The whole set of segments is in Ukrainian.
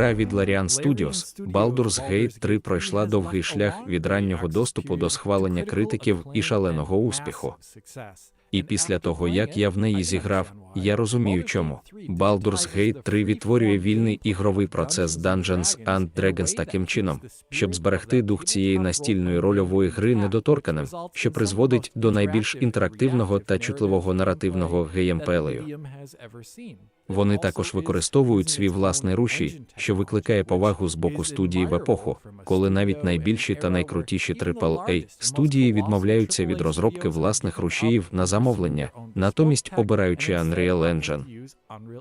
Гра від Larian Studios Baldur's Gate 3 пройшла довгий шлях від раннього доступу до схвалення критиків і шаленого успіху. І після того, як я в неї зіграв, я розумію, чому. Baldur's Gate 3 відтворює вільний ігровий процес Dungeons and Dragons таким чином, щоб зберегти дух цієї настільної рольової гри недоторканим, що призводить до найбільш інтерактивного та чутливого наративного геймплею. Вони також використовують свій власний рушій, що викликає повагу з боку студії в епоху, коли навіть найбільші та найкрутіші AAA студії відмовляються від розробки власних рушіїв на замовлення, натомість обираючи Unreal Unreal Engine.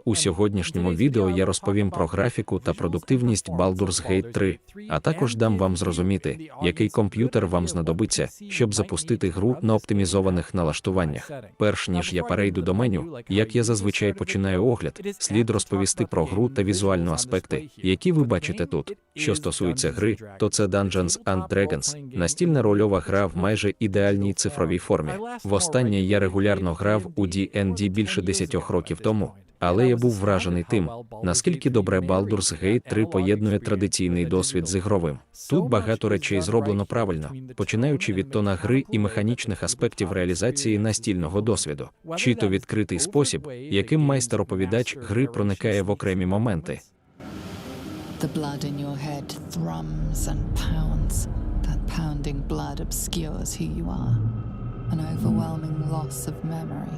У сьогоднішньому відео я розповім про графіку та продуктивність Baldur's Gate 3, а також дам вам зрозуміти, який комп'ютер вам знадобиться, щоб запустити гру на оптимізованих налаштуваннях. Перш ніж я перейду до меню, як я зазвичай починаю огляд, слід розповісти про гру та візуальні аспекти, які ви бачите тут. Що стосується гри, то це Dungeons and Dragons, настільна рольова гра в майже ідеальній цифровій формі. Востаннє я регулярно грав у D&D більше 10 років тому. Але я був вражений тим, наскільки добре Baldur's Gate 3 поєднує традиційний досвід з ігровим. Тут багато речей зроблено правильно, починаючи від тона гри і механічних аспектів реалізації настільного досвіду, чи то відкритий спосіб, яким майстер-оповідач гри проникає в окремі моменти. The blood in your head thrums and pounds. That pounding blood obscures who you are. An overwhelming loss of memory.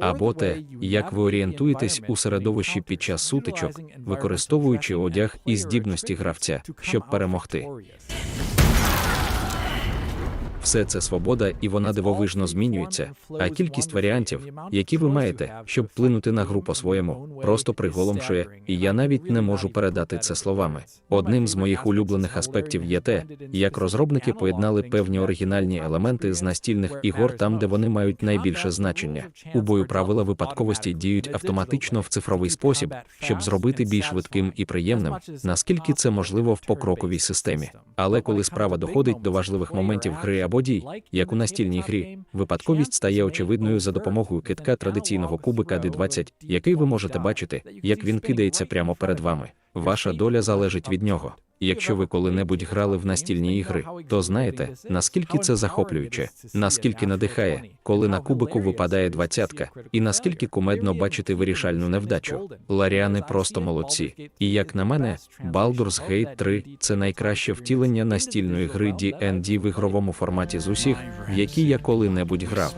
Або те, як ви орієнтуєтесь у середовищі під час сутичок, використовуючи одяг і здібності гравця, щоб перемогти. Все це свобода, і вона дивовижно змінюється. А кількість варіантів, які ви маєте, щоб вплинути на гру по-своєму, просто приголомшує, і я навіть не можу передати це словами. Одним з моїх улюблених аспектів є те, як розробники поєднали певні оригінальні елементи з настільних ігор там, де вони мають найбільше значення. У бою правила випадковості діють автоматично в цифровий спосіб, щоб зробити більш швидким і приємним, наскільки це можливо в покроковій системі. Але коли справа доходить до важливих моментів гри або дій, як у настільній грі, випадковість стає очевидною за допомогою китка традиційного кубика D20, який ви можете бачити, як він кидається прямо перед вами. Ваша доля залежить від нього. Якщо ви коли-небудь грали в настільні ігри, то знаєте, наскільки це захоплююче, наскільки надихає, коли на кубику випадає двадцятка, і наскільки кумедно бачити вирішальну невдачу. Ларіани просто молодці. І як на мене, Baldur's Gate 3 – це найкраще втілення настільної гри D&D в ігровому форматі з усіх, в які я коли-небудь грав.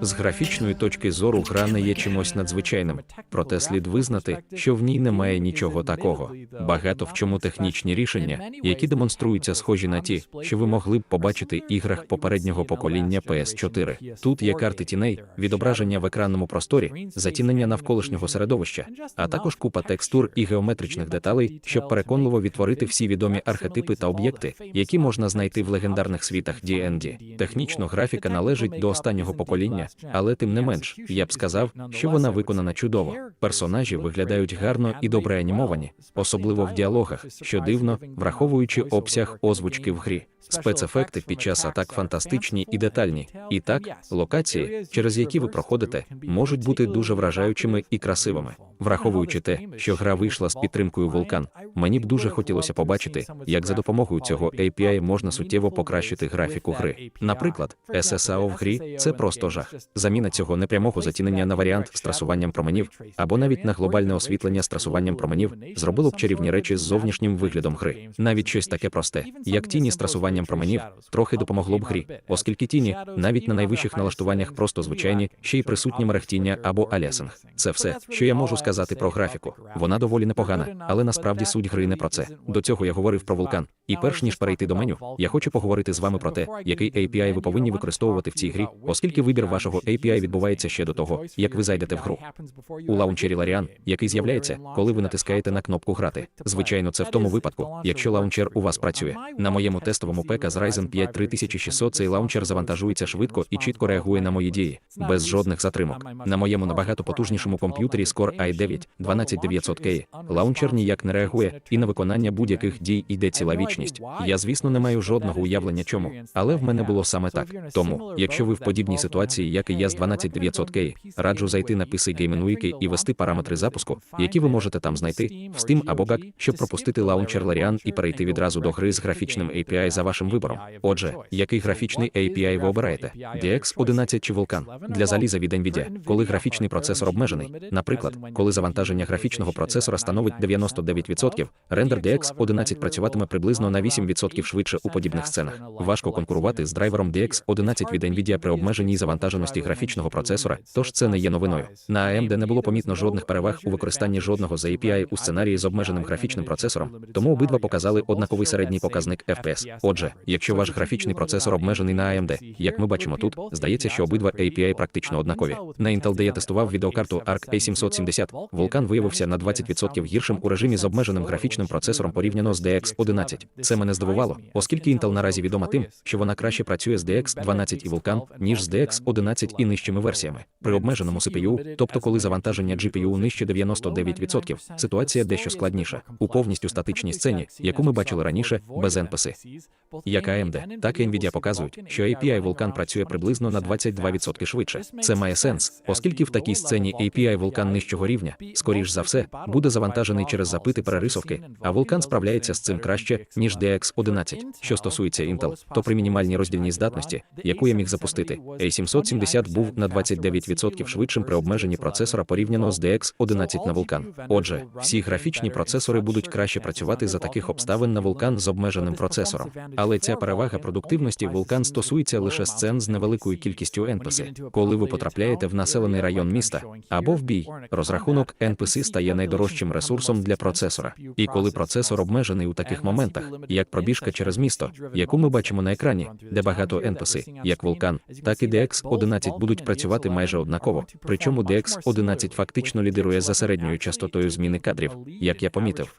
З графічної точки зору гра не є чимось надзвичайним, проте слід визнати, що в ній немає нічого такого. Багато в чому технічні рішення, які демонструються схожі на ті, що ви могли б побачити іграх попереднього покоління PS4. Тут є карти тіней, відображення в екранному просторі, затінення навколишнього середовища, а також купа текстур і геометричних деталей, щоб переконливо відтворити всі відомі архетипи та об'єкти, які можна знайти в легендарних світах D&D. Технічно графіка належить до останнього покоління, але тим не менш, я б сказав, що вона виконана чудово. Персонажі виглядають гарно і добре анімовані, особливо в діалогах, що дивно, враховуючи обсяг озвучки в грі. Спецефекти під час атак фантастичні і детальні. І так, локації, через які ви проходите, можуть бути дуже вражаючими і красивими. Враховуючи те, що гра вийшла з підтримкою вулкан, мені б дуже хотілося побачити, як за допомогою цього API можна суттєво покращити графіку гри. Наприклад, SSAO в грі це просто жах. Заміна цього непрямого затінення на варіант з трасуванням променів, або навіть на глобальне освітлення з трасуванням променів, зробило б чарівні речі з зовнішнім виглядом гри. Навіть щось таке просте, як тіні з трасуванням променів, трохи допомогло б грі, оскільки тіні, навіть на найвищих налаштуваннях просто звичайні, ще й присутні мерехтіння або алясинг. Це все, що я можу сказати про графіку. Вона доволі непогана, але насправді суть гри не про це. До цього я говорив про вулкан. І перш ніж перейти до меню, я хочу поговорити з вами про те, який API ви повинні використовувати в цій грі, оскільки вибір вашого API відбувається ще до того, як ви зайдете в гру. У лаунчері Larian, який з'являється, коли ви натискаєте на кнопку грати. Звичайно, це в тому випадку, якщо лаунчер у вас працює. На моєму тестовому ПК з Ryzen 5 3600 цей лаунчер завантажується швидко і чітко реагує на мої дії, без жодних затримок. На моєму набагато потужнішому комп'ютері Core i9 12900K лаунчер ніяк не реагує, і на виконання будь-яких дій йде ціла вічність. Я, звісно, не маю жодного уявлення чому, але в мене було саме так. Тому, якщо ви в подібній ситуації, як і я з 12900K, раджу зайти на PC Gaming Wiki і ввести параметри запуску, які ви можете там знайти, в Steam або GAG, щоб пропустити лаунчер Larian і перейти відразу до гри з графічним API за вашим вибором. Отже, який графічний API ви обираєте? DX11 чи Vulkan? Для заліза від NVIDIA, коли графічний процесор обмежений, наприклад, коли завантаження графічного процесора становить 99%, рендер DX11 працюватиме приблизно на 8% швидше у подібних сценах. Важко конкурувати з драйвером DX11 від NVIDIA при обмеженій завантаженості графічного процесора, тож це не є новиною. На AMD не було помітно жодних переваг у використанні жодного з API у сценарії з обмеженим графічним процесором, тому обидва показали однаковий середній показник FPS. Отже, якщо ваш графічний процесор обмежений на AMD, як ми бачимо тут, здається, що обидва API практично однакові. На Intel, де я тестував відеокарту ARC A770, Vulkan виявився на 20% гіршим у режимі з обмеженим графічним процесором порівняно з DX11. Це мене здивувало, оскільки Intel наразі відома тим, що вона краще працює з DX12 і Vulkan, ніж з DX11 і нижчими версіями. При обмеженому CPU, тобто коли завантаження GPU нижче 99%, ситуація дещо складніша. У повністю статичній сцені, яку ми бачили раніше, без NPC. Як AMD, так і Nvidia показують, що API Vulkan працює приблизно на 22% швидше. Це має сенс, оскільки в такій сцені API Vulkan нижчого рівня, скоріш за все, буде завантажений через запити перерисовки, а Vulkan справляється з цим краще, ніж DX11. Що стосується Intel, то при мінімальній роздільній здатності, яку я міг запустити, A770 був на 29% швидшим при обмеженні процесора порівняно з DX11 на Vulkan. Отже, всі графічні процесори будуть краще працювати за таких обставин на Vulkan з обмеженим процесором. Але ця перевага продуктивності Vulkan стосується лише сцен з невеликою кількістю NPC. Коли ви потрапляєте в населений район міста або в бій, розрахунок NPC стає найдорожчим ресурсом для процесора. І коли процесор обмежений у таких моментах, як пробіжка через місто, яку ми бачимо на екрані, де багато NPC, як Vulkan, так і DX11 будуть працювати майже однаково. Причому DX11 фактично лідирує за середньою частотою зміни кадрів, як я помітив,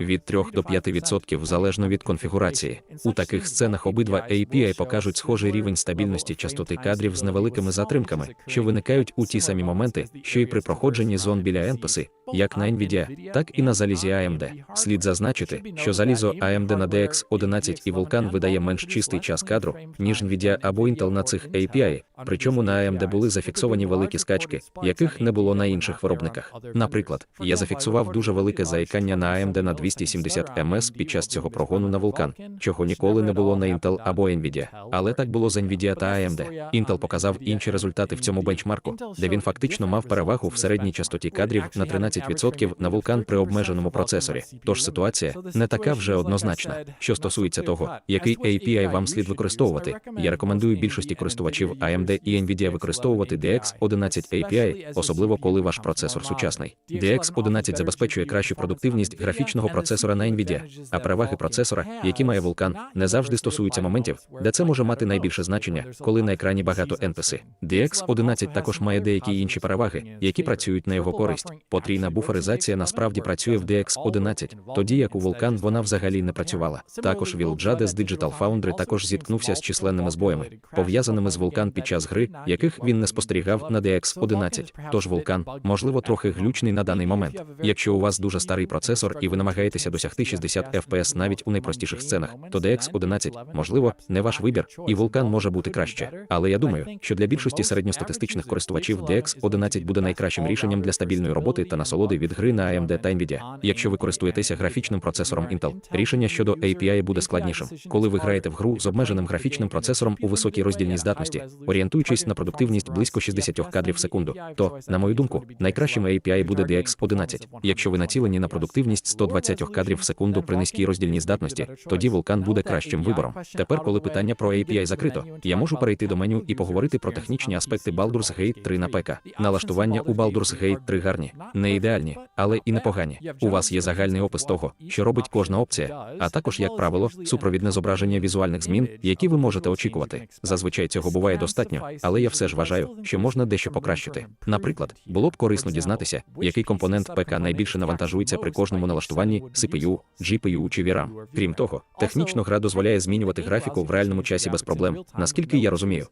від 3 до 5% залежно від конфігурації. У таких сценах обидва API покажуть схожий рівень стабільності частоти кадрів з невеликими затримками, що виникають у ті самі моменти, що й при проходженні зон біля NPC, як на NVIDIA, так і на залізі AMD. Слід зазначити, що залізо AMD на DX11 і Vulkan видає менш чистий час кадру, ніж NVIDIA або Intel на цих API, причому на AMD були зафіксовані великі скачки, яких не було на інших виробниках. Наприклад, я зафіксував дуже велике заїкання на AMD на 270 ms під час цього прогону на Vulkan, чого ніколи не було на Intel або NVIDIA. Але так було з NVIDIA та AMD. Intel показав інші результати в цьому бенчмарку, де він фактично мав перевагу в середній частоті кадрів на 13% на Vulkan при обмеженому процесорі. Тож ситуація не така вже однозначна. Що стосується того, який API вам слід використовувати, я рекомендую більшості користувачів AMD і NVIDIA використовувати DX11 API, особливо коли ваш процесор сучасний. DX11 забезпечує кращу продуктивність графічного процесора на NVIDIA, а переваги процесора, які має Vulkan, не завжди стосуються моментів, де це може мати найбільше значення, коли на екрані багато NPC. DX11 також має деякі інші переваги, які працюють на його користь. Потрійна буферизація насправді працює в DX11, тоді як у Vulkan вона взагалі не працювала. Також Will з Digital Foundry також зіткнувся з численними збоями, пов'язаними з Vulkan під час гри, яких він не спостерігав на DX11. Тож Vulkan, можливо, трохи глючний на даний момент. Якщо у вас дуже старий процесор і ви намагаєтеся досягти 60 FPS навіть у найпростіших сценах, то DX11, можливо, не ваш вибір, і Vulkan може бути краще. Але я думаю, що для більшості середньостатистичних користувачів DX11 буде найкращим рішенням для стабільної роботи та насолоди від гри на AMD та NVIDIA. Якщо ви користуєтеся графічним процесором Intel, рішення щодо API буде складнішим. Коли ви граєте в гру з обмеженим графічним процесором у високій роздільній здатності, орієнтуючись на продуктивність близько 60 кадрів в секунду, то, на мою думку, найкращим API буде DX11. Якщо ви націлені на продуктивність 120 кадрів в секунду при низькій роздільній здатності, тоді Vulkan буде кращим вибором. Тепер, коли питання про API закрито, я можу перейти до меню і поговорити про технічні аспекти Baldur's Gate 3 на ПК. Налаштування у Baldur's Gate 3 гарні, не ідеальні, але і непогані. У вас є загальний опис того, що робить кожна опція, а також, як правило, супровідне зображення візуальних змін, які ви можете очікувати. Зазвичай цього буває достатньо, але я все ж вважаю, що можна дещо покращити. Наприклад, було б корисно дізнатися, який компонент ПК найбільше навантажується при кожному налаштуванні CPU, GPU чи VRAM. Крім того, технічно гра дозволяє змінювати графіку в реальному часі без проблем, наскільки я розумію.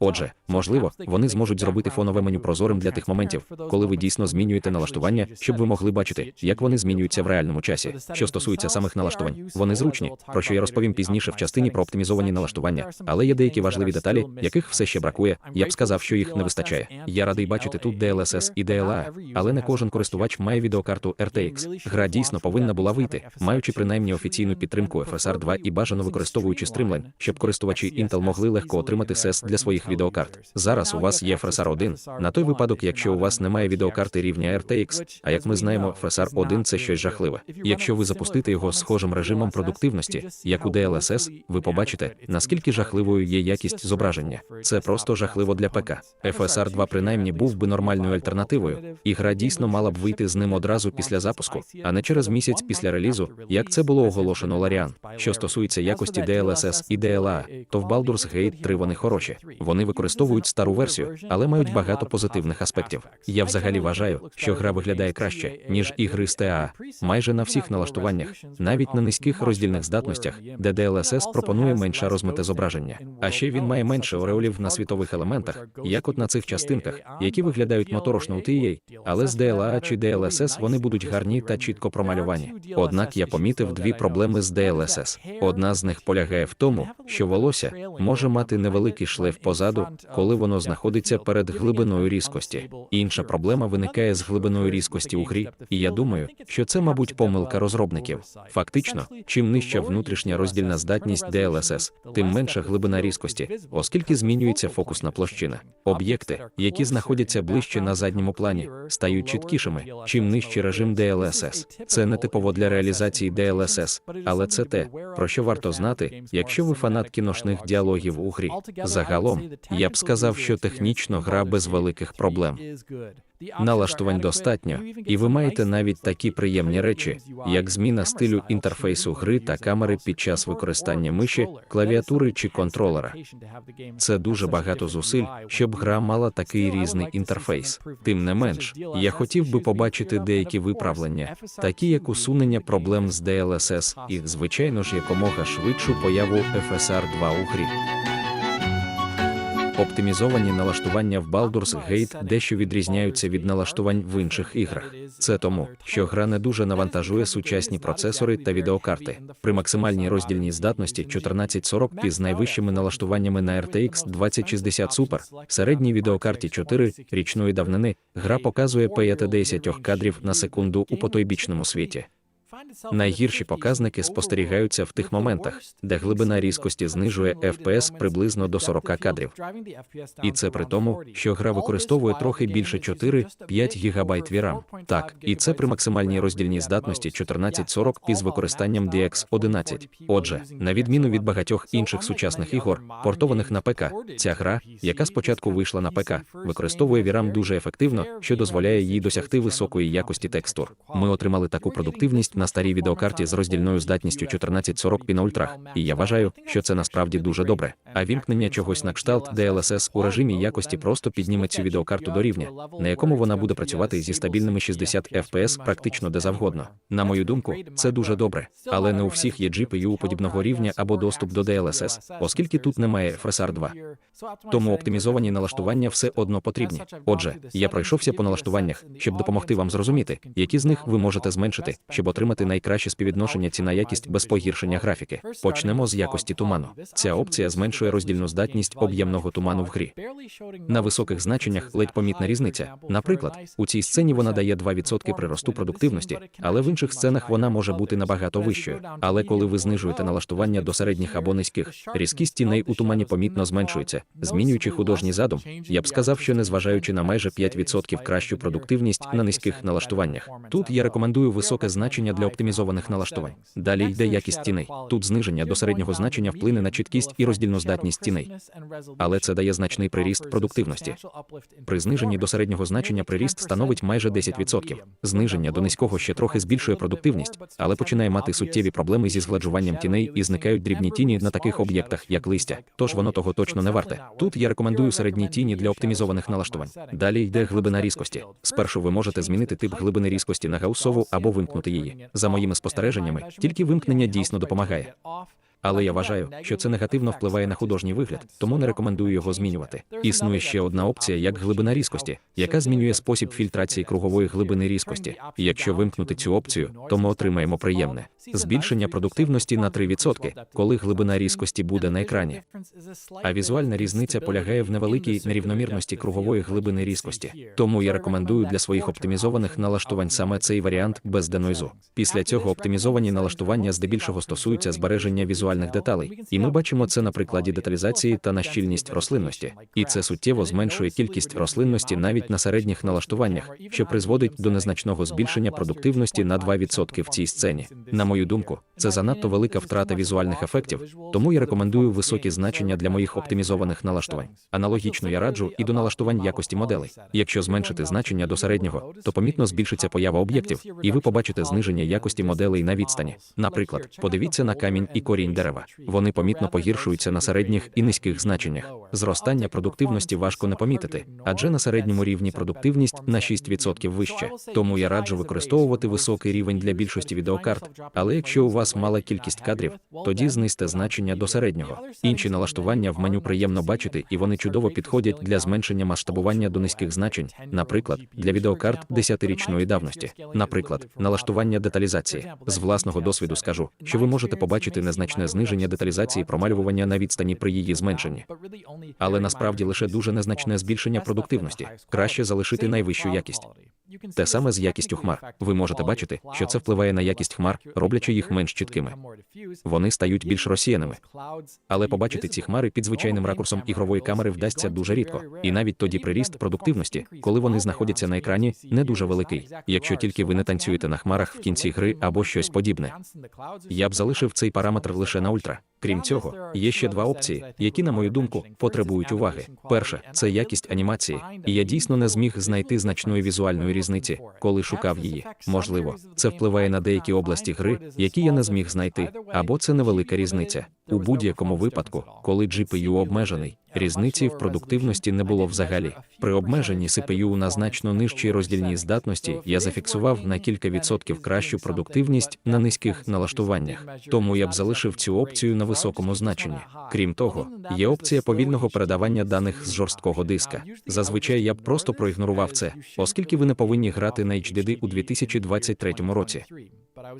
Отже, можливо, вони зможуть зробити фонове меню прозорим для тих моментів, коли ви дійсно змінюєте налаштування щоб ви могли бачити, як вони змінюються в реальному часі. Що стосується самих налаштувань, вони зручні, про що я розповім пізніше в частині про оптимізовані налаштування, але є деякі важливі деталі, яких все ще бракує. Я б сказав, що їх не вистачає. Я радий бачити тут DLSS і DLA, але не кожен користувач має відеокарту RTX. Гра дійсно повинна була вийти, маючи принаймні офіційну підтримку FSR 2 і бажано використовуючи Streamline, щоб користувачі Intel могли легко отримати SES для своїх відеокарт. Зараз у вас є FSR 1, на той випадок, якщо у вас немає відеокарти рівня RTX, а як ми знаємо, FSR 1 це щось жахливе. Якщо ви запустите його схожим режимом продуктивності, як у DLSS, ви побачите, наскільки жахливою є якість зображення. Це просто жахливо для ПК. FSR 2 принаймні був би нормальною альтернативою, і гра дійсно мала б вийти з ним одразу після запуску, а не через місяць після релізу, як це було оголошено Ларіан. Що стосується якості DLSS і DLA, то в Baldur's Gate 3 вони хороші. Вони використовують стару версію, але мають багато позитивних аспектів. Я взагалі вважаю, що гра виглядає краще, ніж ігри з TA, майже на всіх налаштуваннях, навіть на низьких роздільних здатностях, де DLSS пропонує менше розмите зображення. А ще він має менше ореолів на світових елементах, як от на цих частинках, які виглядають моторошно у TA, але з DLA чи DLSS вони будуть гарні та чітко промальовані. Однак я помітив дві проблеми з DLSS. Одна з них полягає в тому, що волосся може мати невеликий шлейф позаду, коли воно знаходиться перед глибиною різкості. Інша проблема виникає з глибиною різкості у грі, і я думаю, що це, мабуть, помилка розробників. Фактично, чим нижча внутрішня роздільна здатність DLSS, тим менша глибина різкості, оскільки змінюється фокусна площина. Об'єкти, які знаходяться ближче на задньому плані, стають чіткішими, чим нижчий режим DLSS. Це не типово для реалізації DLSS, але це те, про що варто знати, якщо ви фанат кіношних діалогів у грі. Загалом, я б сказав, що технічно гра без великих проблем. Налаштувань достатньо, і ви маєте навіть такі приємні речі, як зміна стилю інтерфейсу гри та камери під час використання миші, клавіатури чи контролера. Це дуже багато зусиль, щоб гра мала такий різний інтерфейс. Тим не менш, я хотів би побачити деякі виправлення, такі як усунення проблем з DLSS і, звичайно ж, якомога швидшу появу FSR 2 у грі. Оптимізовані налаштування в Baldur's Gate дещо відрізняються від налаштувань в інших іграх. Це тому, що гра не дуже навантажує сучасні процесори та відеокарти. При максимальній роздільній здатності 1440p з найвищими налаштуваннями на RTX 2060 Super, середній відеокарті 4 річної давнини, гра показує 50 кадрів на секунду у потойбічному світі. Найгірші показники спостерігаються в тих моментах, де глибина різкості знижує FPS приблизно до 40 кадрів. І це при тому, що гра використовує трохи більше 4-5 ГБ VRAM. Так, і це при максимальній роздільній здатності 1440p з використанням DX11. Отже, на відміну від багатьох інших сучасних ігор, портованих на ПК, ця гра, яка спочатку вийшла на ПК, використовує VRAM дуже ефективно, що дозволяє їй досягти високої якості текстур. Ми отримали таку продуктивність на старій відеокарті з роздільною здатністю 1440p на ультрах, і я вважаю, що це насправді дуже добре. А вімкнення чогось на кшталт DLSS у режимі якості просто підніме цю відеокарту до рівня, на якому вона буде працювати зі стабільними 60 FPS практично де завгодно. На мою думку, це дуже добре, але не у всіх є GPU подібного рівня або доступ до DLSS, оскільки тут немає FSR 2. Тому оптимізовані налаштування все одно потрібні. Отже, я пройшовся по налаштуваннях, щоб допомогти вам зрозуміти, які з них ви можете зменшити, щоб отримати найкраще співвідношення ціна якість без погіршення графіки. Почнемо з якості туману. Ця опція зменшує роздільну здатність об'ємного туману в грі. На високих значеннях ледь помітна різниця. Наприклад, у цій сцені вона дає 2% приросту продуктивності, але в інших сценах вона може бути набагато вищою. Але коли ви знижуєте налаштування до середніх або низьких, різкість тіней у тумані помітно зменшується, змінюючи художній задум. Я б сказав, що незважаючи на майже 5% кращу продуктивність на низьких налаштуваннях. Тут я рекомендую високе значення для оптимізованих налаштувань. Далі йде якість тіней. Тут зниження до середнього значення вплине на чіткість і роздільну здатність тіней. Але це дає значний приріст продуктивності. При зниженні до середнього значення приріст становить майже 10%. Зниження до низького ще трохи збільшує продуктивність, але починає мати суттєві проблеми зі згладжуванням тіней і зникають дрібні тіні на таких об'єктах, як листя. Тож воно того точно не варте. Тут я рекомендую середні тіні для оптимізованих налаштувань. Далі йде глибина різкості. Спершу ви можете змінити тип глибини різкості на гаусову або вимкнути її. За моїми спостереженнями, тільки вимкнення дійсно допомагає. Але я вважаю, що це негативно впливає на художній вигляд, тому не рекомендую його змінювати. Існує ще одна опція, як глибина різкості, яка змінює спосіб фільтрації кругової глибини різкості. Якщо вимкнути цю опцію, то ми отримаємо приємне збільшення продуктивності на 3%, коли глибина різкості буде на екрані. А візуальна різниця полягає в невеликій нерівномірності кругової глибини різкості. Тому я рекомендую для своїх оптимізованих налаштувань саме цей варіант без денойзу. Після цього оптимізовані налаштування здебільшого стосуються збереження візуальних деталей, і ми бачимо це на прикладі деталізації та на щільність рослинності. І це суттєво зменшує кількість рослинності навіть на середніх налаштуваннях, що призводить до незначного збільшення продуктивності на 2% в цій сцені. На мою думку, це занадто велика втрата візуальних ефектів, тому я рекомендую високі значення для моїх оптимізованих налаштувань. Аналогічно я раджу і до налаштувань якості моделей. Якщо зменшити значення до середнього, то помітно збільшиться поява об'єктів, і ви побачите зниження якості моделей на відстані. Наприклад, подивіться на камінь і корінь дерева. Вони помітно погіршуються на середніх і низьких значеннях. Зростання продуктивності важко не помітити, адже на середньому рівні продуктивність на 6% вище. Тому я раджу використовувати високий рівень для більшості відеокарт. Але якщо у вас мала кількість кадрів, тоді знизьте значення до середнього. Інші налаштування в меню приємно бачити, і вони чудово підходять для зменшення масштабування до низьких значень, наприклад, для відеокарт 10-річної давності. Наприклад, налаштування деталізації. З власного досвіду скажу, що ви можете побачити незначне зниження деталізації промалювання на відстані при її зменшенні. Але насправді лише дуже незначне збільшення продуктивності. Краще залишити найвищу якість. Те саме з якістю хмар. Ви можете бачити, що це впливає на якість хмар, роблячи їх менш чіткими. Вони стають більш розсіяними. Але побачити ці хмари під звичайним ракурсом ігрової камери вдасться дуже рідко, і навіть тоді приріст продуктивності, коли вони знаходяться на екрані, не дуже великий, якщо тільки ви не танцюєте на хмарах в кінці гри або щось подібне. Я б залишив цей параметр лише на ультра. Крім цього, є ще два опції, які, на мою думку, потребують уваги. Перше це якість анімації, і я дійсно не зміг знайти значної візуальної різниці, коли шукав її. Можливо, це впливає на деякі області гри, які я не зміг знайти, або це невелика різниця. У будь-якому випадку, коли GPU обмежений, різниці в продуктивності не було взагалі. При обмеженні CPU на значно нижчій роздільній здатності я зафіксував на кілька відсотків кращу продуктивність на низьких налаштуваннях. Тому я б залишив цю опцію на високому значенні. Крім того, є опція повільного передавання даних з жорсткого диска. Зазвичай я б просто проігнорував це, оскільки ви не повинні грати на HDD у 2023 році.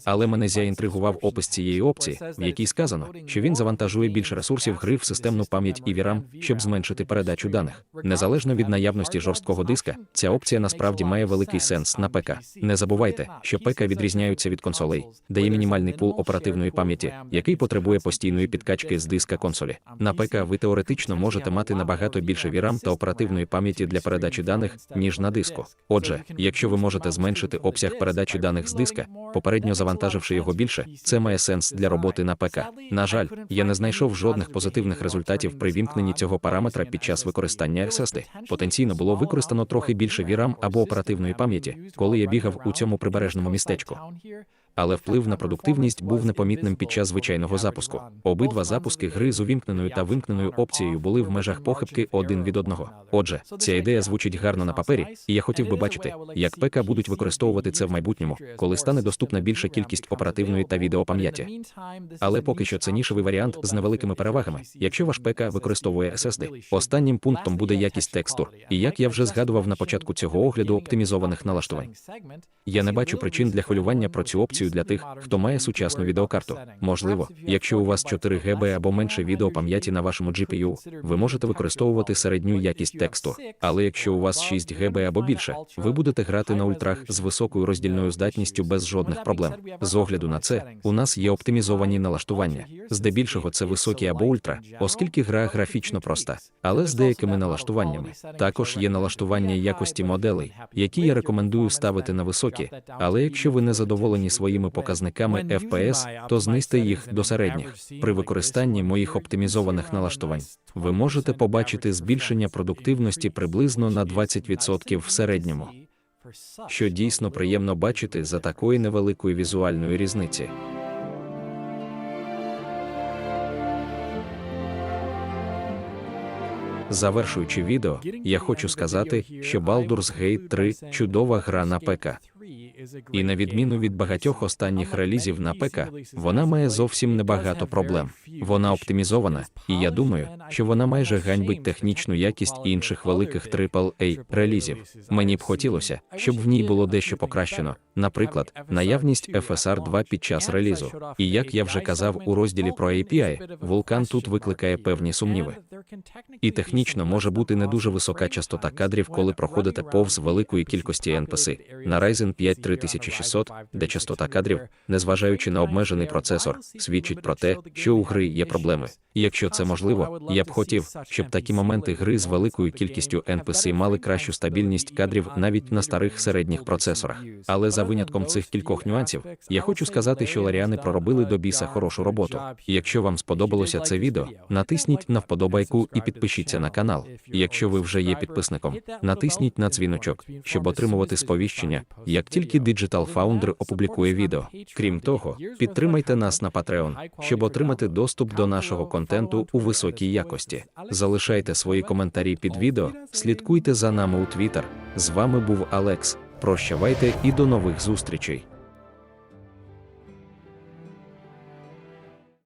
Але мене заінтригував опис цієї опції, в якій сказано, що він завантажує більше ресурсів гри в системну пам'ять і VRAM, щоб зменшити передачу даних. Незалежно від наявності жорсткого диска, ця опція насправді має великий сенс на ПК. Не забувайте, що ПК відрізняються від консолей, де є мінімальний пул оперативної пам'яті, який потребує постійної підкачки з диска консолі. На ПК ви теоретично можете мати набагато більше VRAM та оперативної пам'яті для передачі даних, ніж на диску. Отже, якщо ви можете зменшити обсяг передачі даних з диска, попередньо завантаживши його більше, це має сенс для роботи на ПК. На жаль, я не знайшов жодних позитивних результатів при вімкненні цього параметра під час використання SSD. Потенційно було використано трохи більше VRAM або оперативної пам'яті, коли я бігав у цьому прибережному містечку. Але вплив на продуктивність був непомітним під час звичайного запуску. Обидва запуски гри з увімкненою та вимкненою опцією були в межах похибки один від одного. Отже, ця ідея звучить гарно на папері, і я хотів би бачити, як ПК будуть використовувати це в майбутньому, коли стане доступна більша кількість оперативної та відеопам'яті. Але поки що це нішевий варіант з невеликими перевагами, якщо ваш ПК використовує SSD. Останнім пунктом буде якість текстур, і як я вже згадував на початку цього огляду оптимізованих налаштувань. Я не бачу причин для хвилювання про цю опцію для тих, хто має сучасну відеокарту. Можливо, якщо у вас 4 ГБ або менше відеопам'яті на вашому GPU, ви можете використовувати середню якість тексту. Але якщо у вас 6 ГБ або більше, ви будете грати на ультрах з високою роздільною здатністю без жодних проблем. З огляду на це, у нас є оптимізовані налаштування. Здебільшого це високі або ультра, оскільки гра графічно проста, але з деякими налаштуваннями. Також є налаштування якості моделей, які я рекомендую ставити на високі. Але якщо ви не задоволені своїми показниками FPS, то знизьте їх до середніх. При використанні моїх оптимізованих налаштувань ви можете побачити збільшення продуктивності приблизно на 20% в середньому, що дійсно приємно бачити за такої невеликої візуальної різниці. Завершуючи відео, я хочу сказати, що Baldur's Gate 3 – чудова гра на ПК. І на відміну від багатьох останніх релізів на ПК, вона має зовсім небагато проблем. Вона оптимізована, і я думаю, що вона майже ганьбить технічну якість інших великих AAA релізів. Мені б хотілося, щоб в ній було дещо покращено, наприклад, наявність FSR 2 під час релізу. І як я вже казав у розділі про API, вулкан тут викликає певні сумніви. І технічно може бути не дуже висока частота кадрів, коли проходите повз великої кількості NPC. На Ryzen 5 3600, де частота кадрів, незважаючи на обмежений процесор, свідчить про те, що у гри є проблеми. І якщо це можливо, я б хотів, щоб такі моменти гри з великою кількістю NPC мали кращу стабільність кадрів навіть на старих середніх процесорах. Але за винятком цих кількох нюансів, я хочу сказати, що Ларіани проробили до біса хорошу роботу. Якщо вам сподобалося це відео, натисніть на вподобайку і підпишіться на канал. Якщо ви вже є підписником, натисніть на дзвіночок, щоб отримувати сповіщення, як тільки Digital Founder опублікує відео. Крім того, підтримайте нас на Patreon, щоб отримати доступ до нашого контенту у високій якості. Залишайте свої коментарі під відео, слідкуйте за нами у Twitter. З вами був Алекс. Прощавайте і до нових зустрічей.